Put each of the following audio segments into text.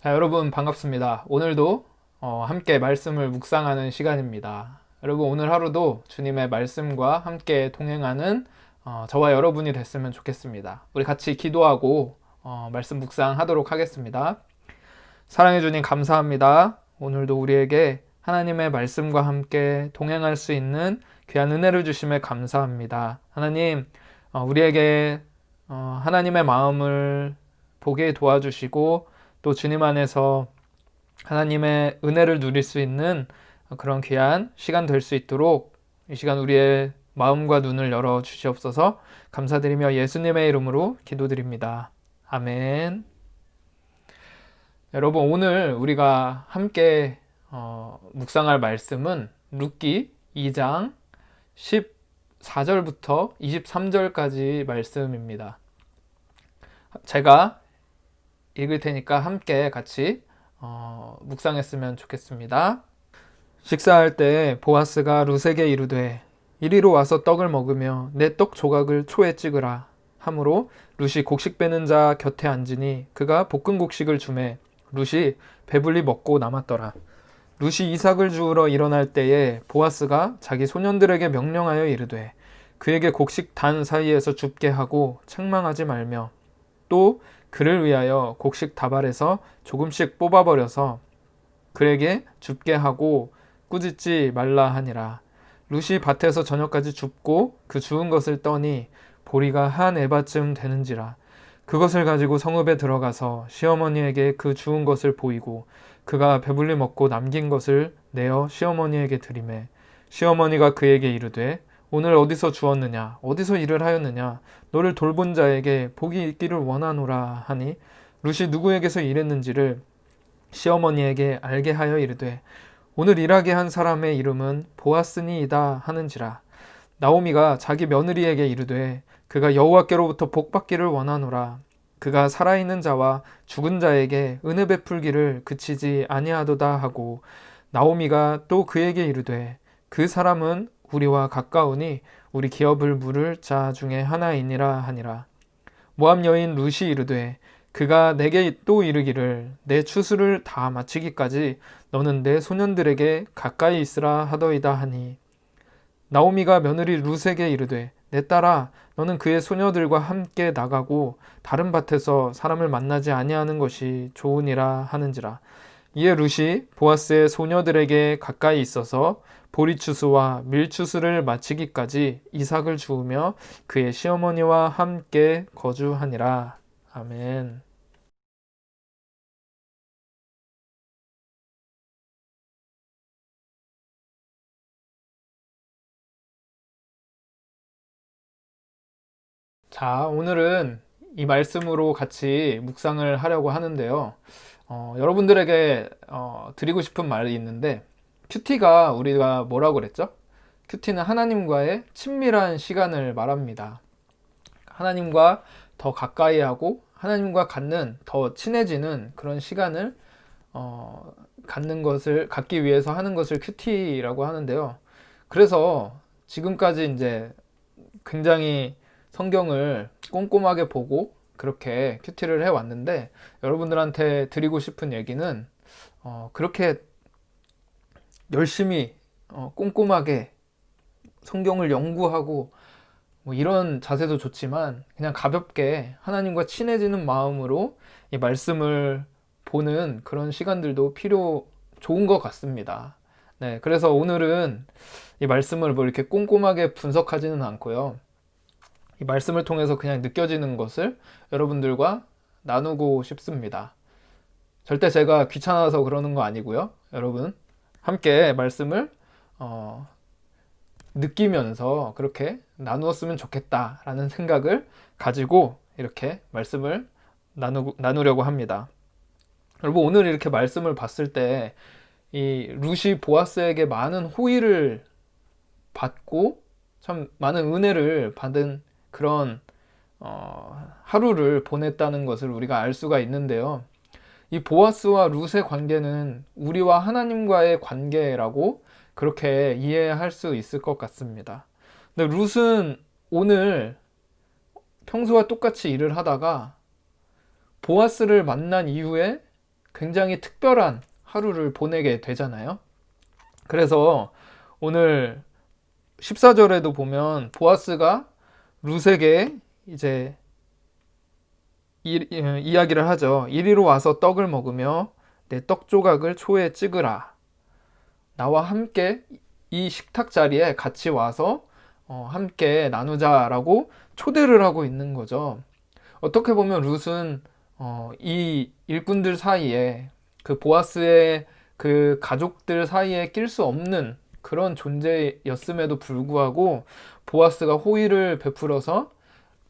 자, 여러분 반갑습니다. 오늘도 어, 함께 말씀을 묵상하는 시간입니다. 여러분 오늘 하루도 주님의 말씀과 함께 동행하는 어, 저와 여러분이 됐으면 좋겠습니다. 우리 같이 기도하고 어, 말씀 묵상하도록 하겠습니다. 사랑해 주님 감사합니다. 오늘도 우리에게 하나님의 말씀과 함께 동행할 수 있는 귀한 은혜를 주심에 감사합니다. 하나님, 어, 우리에게 어, 하나님의 마음을 보게 도와주시고 또 주님 안에서 하나님의 은혜를 누릴 수 있는 그런 귀한 시간 될 수 있도록 이 시간 우리의 마음과 눈을 열어 주시옵소서 감사드리며 예수님의 이름으로 기도드립니다. 아멘. 여러분 오늘 우리가 함께 어, 묵상할 말씀은 룻기 2장 14절부터 23절까지 말씀입니다. 제가 읽을 테니까 함께 같이 어, 묵상했으면 좋겠습니다. 식사할 때 보아스가 룻에게 이르되 이리로 와서 떡을 먹으며 내 떡 조각을 초에 찍으라 하므로 룻이 곡식 빼는 자 곁에 앉으니 그가 볶은 곡식을 주매 룻이 배불리 먹고 남았더라. 룻이 이삭을 주우러 일어날 때에 보아스가 자기 소년들에게 명령하여 이르되 그에게 곡식 단 사이에서 줍게 하고 책망하지 말며 또 그를 위하여 곡식 다발에서 조금씩 뽑아버려서 그에게 줍게 하고 꾸짖지 말라 하니라. 룻이 밭에서 저녁까지 줍고 그 주운 것을 떠니 보리가 한 에바쯤 되는지라. 그것을 가지고 성읍에 들어가서 시어머니에게 그 주운 것을 보이고 그가 배불리 먹고 남긴 것을 내어 시어머니에게 드리매 시어머니가 그에게 이르되 오늘 어디서 주었느냐? 어디서 일을 하였느냐? 너를 돌본 자에게 복이 있기를 원하노라 하니 룻이 누구에게서 일했는지를 시어머니에게 알게 하여 이르되 오늘 일하게 한 사람의 이름은 보아스니이다 하는지라. 나오미가 자기 며느리에게 이르되 그가 여호와께로부터 복 받기를 원하노라. 그가 살아있는 자와 죽은 자에게 은혜 베풀기를 그치지 아니하도다 하고 나오미가 또 그에게 이르되 그 사람은 우리와 가까우니 우리 기업을 물을 자 중에 하나이니라 하니라. 모함 여인 룻이 이르되 그가 내게 또 이르기를 내 추수를 다 마치기까지 너는 내 소년들에게 가까이 있으라 하더이다 하니. 나오미가 며느리 룻에게 이르되 내 딸아 너는 그의 소녀들과 함께 나가고 다른 밭에서 사람을 만나지 아니하는 것이 좋으니라 하는지라 이에 룻이 보아스의 소녀들에게 가까이 있어서 보리추수와 밀추수를 마치기까지 이삭을 주우며 그의 시어머니와 함께 거주하니라 아멘. 자, 오늘은 이 말씀으로 같이 묵상을 하려고 하는데요. 어, 여러분들에게 어, 드리고 싶은 말이 있는데, 큐티가 우리가 뭐라고 그랬죠? 큐티는 하나님과의 친밀한 시간을 말합니다. 하나님과 더 가까이 하고, 하나님과 갖는, 더 친해지는 그런 시간을 어, 갖는 것을, 갖기 위해서 하는 것을 큐티라고 하는데요. 그래서 지금까지 이제 굉장히 성경을 꼼꼼하게 보고 그렇게 큐티를 해왔는데 여러분들한테 드리고 싶은 얘기는 어, 그렇게 열심히 어, 꼼꼼하게 성경을 연구하고 뭐 이런 자세도 좋지만 그냥 가볍게 하나님과 친해지는 마음으로 이 말씀을 보는 그런 시간들도 필요 좋은 것 같습니다. 네, 그래서 오늘은 이 말씀을 뭐 이렇게 꼼꼼하게 분석하지는 않고요. 이 말씀을 통해서 그냥 느껴지는 것을 여러분들과 나누고 싶습니다. 절대 제가 귀찮아서 그러는 거 아니고요. 여러분, 함께 말씀을 어, 느끼면서 그렇게 나누었으면 좋겠다라는 생각을 가지고 이렇게 말씀을 나누, 나누려고 합니다. 여러분, 오늘 이렇게 말씀을 봤을 때, 이 루시 보아스에게 많은 호의를 받고 참 많은 은혜를 받은 그런 어, 하루를 보냈다는 것을 우리가 알 수가 있는데요. 이 보아스와 룻의 관계는 우리와 하나님과의 관계라고 그렇게 이해할 수 있을 것 같습니다. 근데 룻은 오늘 평소와 똑같이 일을 하다가 보아스를 만난 이후에 굉장히 특별한 하루를 보내게 되잖아요. 그래서 오늘 14절에도 보면 보아스가 룻에게 이제 이, 이- 이야기를 하죠. 이리로 와서 떡을 먹으며 내 떡 조각을 초에 찍으라. 나와 함께 이 식탁 자리에 같이 와서 어, 함께 나누자라고 초대를 하고 있는 거죠. 어떻게 보면 룻은 어, 이 일꾼들 사이에 그 보아스의 그 가족들 사이에 낄 수 없는 그런 존재였음에도 불구하고 보아스가 호의를 베풀어서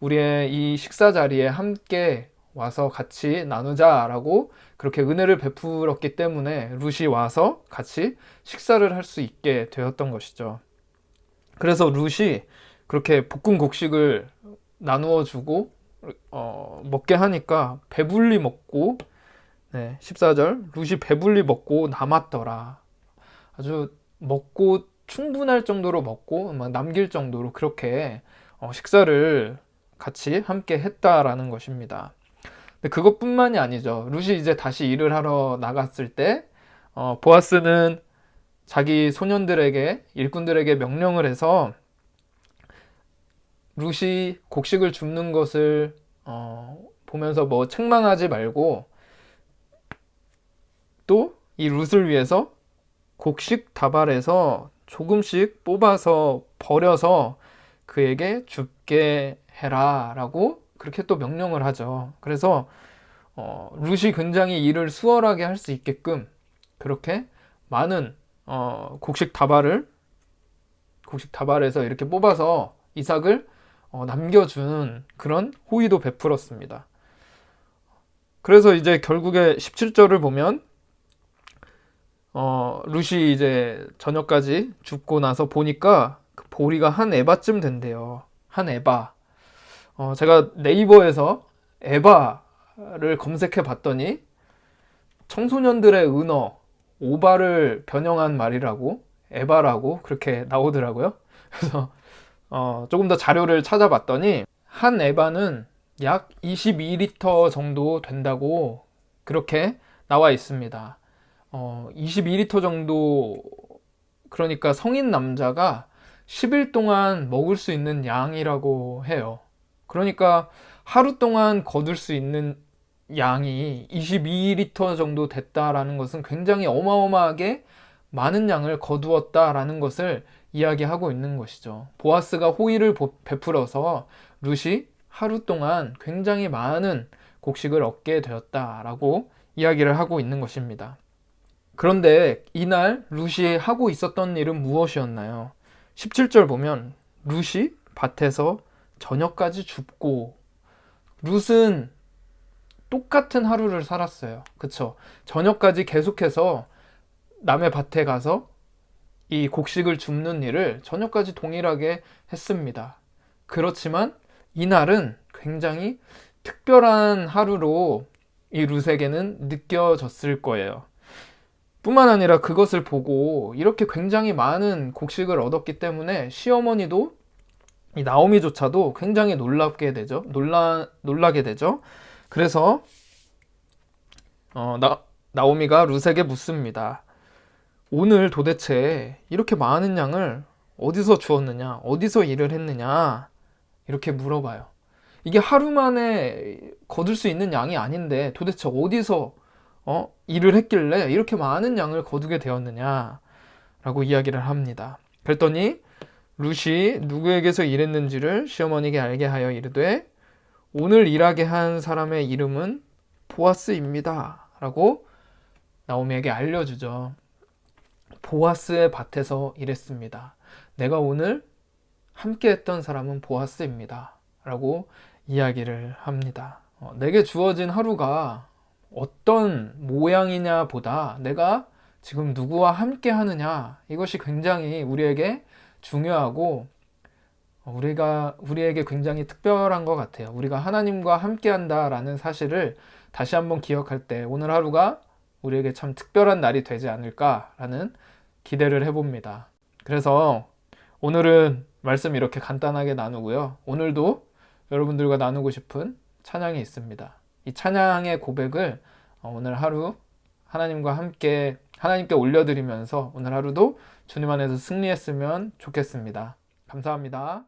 우리의 이 식사 자리에 함께 와서 같이 나누자라고 그렇게 은혜를 베풀었기 때문에 룻이 와서 같이 식사를 할 수 있게 되었던 것이죠. 그래서 룻이 그렇게 볶은 곡식을 나누어 주고 어, 먹게 하니까 배불리 먹고 네, 14절 룻이 배불리 먹고 남았더라. 아주 먹고 충분할 정도로 먹고 막 남길 정도로 그렇게 어, 식사를 같이 함께 했다라는 것입니다. 근데 그것뿐만이 아니죠. 룻이 이제 다시 일을 하러 나갔을 때 어, 보아스는 자기 소년들에게 일꾼들에게 명령을 해서 룻이 곡식을 줍는 것을 어, 보면서 뭐 책망하지 말고 또 이 룻을 위해서 곡식 다발에서 조금씩 뽑아서 버려서 그에게 줍게 해라 라고 그렇게 또 명령을 하죠. 그래서 어, 룻이 굉장히 일을 수월하게 할 수 있게끔 그렇게 많은 어, 곡식 다발을 곡식 다발에서 이렇게 뽑아서 이삭을 어, 남겨주는 그런 호의도 베풀었습니다. 그래서 이제 결국에 17절을 보면 어, 룻이 이제 저녁까지 죽고 나서 보니까 그 보리가 한 에바쯤 된대요. 한 에바. 어, 제가 네이버에서 에바를 검색해 봤더니 청소년들의 은어 오바를 변형한 말이라고 에바라고 그렇게 나오더라고요. 그래서 어, 조금 더 자료를 찾아봤더니 한 에바는 약 22리터 정도 된다고 그렇게 나와 있습니다. 어, 22리터 정도 그러니까 성인 남자가 10일 동안 먹을 수 있는 양이라고 해요. 그러니까 하루 동안 거둘 수 있는 양이 22리터 정도 됐다라는 것은 굉장히 어마어마하게 많은 양을 거두었다라는 것을 이야기하고 있는 것이죠. 보아스가 호의를 보- 베풀어서 룻이 하루 동안 굉장히 많은 곡식을 얻게 되었다라고 이야기를 하고 있는 것입니다. 그런데 이날 룻이 하고 있었던 일은 무엇이었나요? 17절 보면 룻이 밭에서 저녁까지 줍고 룻은 똑같은 하루를 살았어요. 그쵸? 저녁까지 계속해서 남의 밭에 가서 이 곡식을 줍는 일을 저녁까지 동일하게 했습니다. 그렇지만 이날은 굉장히 특별한 하루로 이 룻에게는 느껴졌을 거예요. 뿐만 아니라 그것을 보고 이렇게 굉장히 많은 곡식을 얻었기 때문에 시어머니도 이 나오미조차도 굉장히 놀랍게 되죠. 놀라 놀라게 되죠. 그래서 어, 나 나오미가 룻에게 묻습니다. 오늘 도대체 이렇게 많은 양을 어디서 주었느냐? 어디서 일을 했느냐? 이렇게 물어봐요. 이게 하루 만에 거둘 수 있는 양이 아닌데 도대체 어디서 어, 일을 했길래 이렇게 많은 양을 거두게 되었느냐? 라고 이야기를 합니다. 그랬더니 룻이 누구에게서 일했는지를 시어머니에게 알게 하여 이르되 오늘 일하게 한 사람의 이름은 보아스입니다. 라고 나오미에게 알려주죠. 보아스의 밭에서 일했습니다. 내가 오늘 함께 했던 사람은 보아스입니다. 라고 이야기를 합니다. 어, 내게 주어진 하루가 어떤 모양이냐 보다 내가 지금 누구와 함께 하느냐 이것이 굉장히 우리에게 중요하고 어, 우리가 우리에게 굉장히 특별한 것 같아요. 우리가 하나님과 함께 한다라는 사실을 다시 한번 기억할 때 오늘 하루가 우리에게 참 특별한 날이 되지 않을까라는 기대를 해봅니다. 그래서 오늘은 말씀 이렇게 간단하게 나누고요. 오늘도 여러분들과 나누고 싶은 찬양이 있습니다. 이 찬양의 고백을 어, 오늘 하루 하나님과 함께 하나님께 올려드리면서 오늘 하루도 주님 안에서 승리했으면 좋겠습니다. 감사합니다.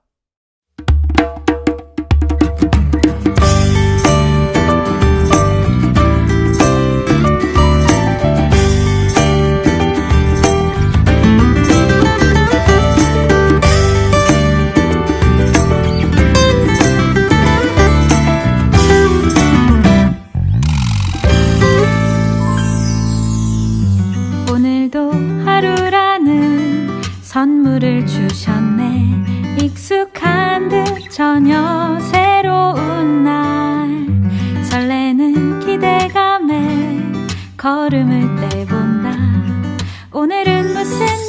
send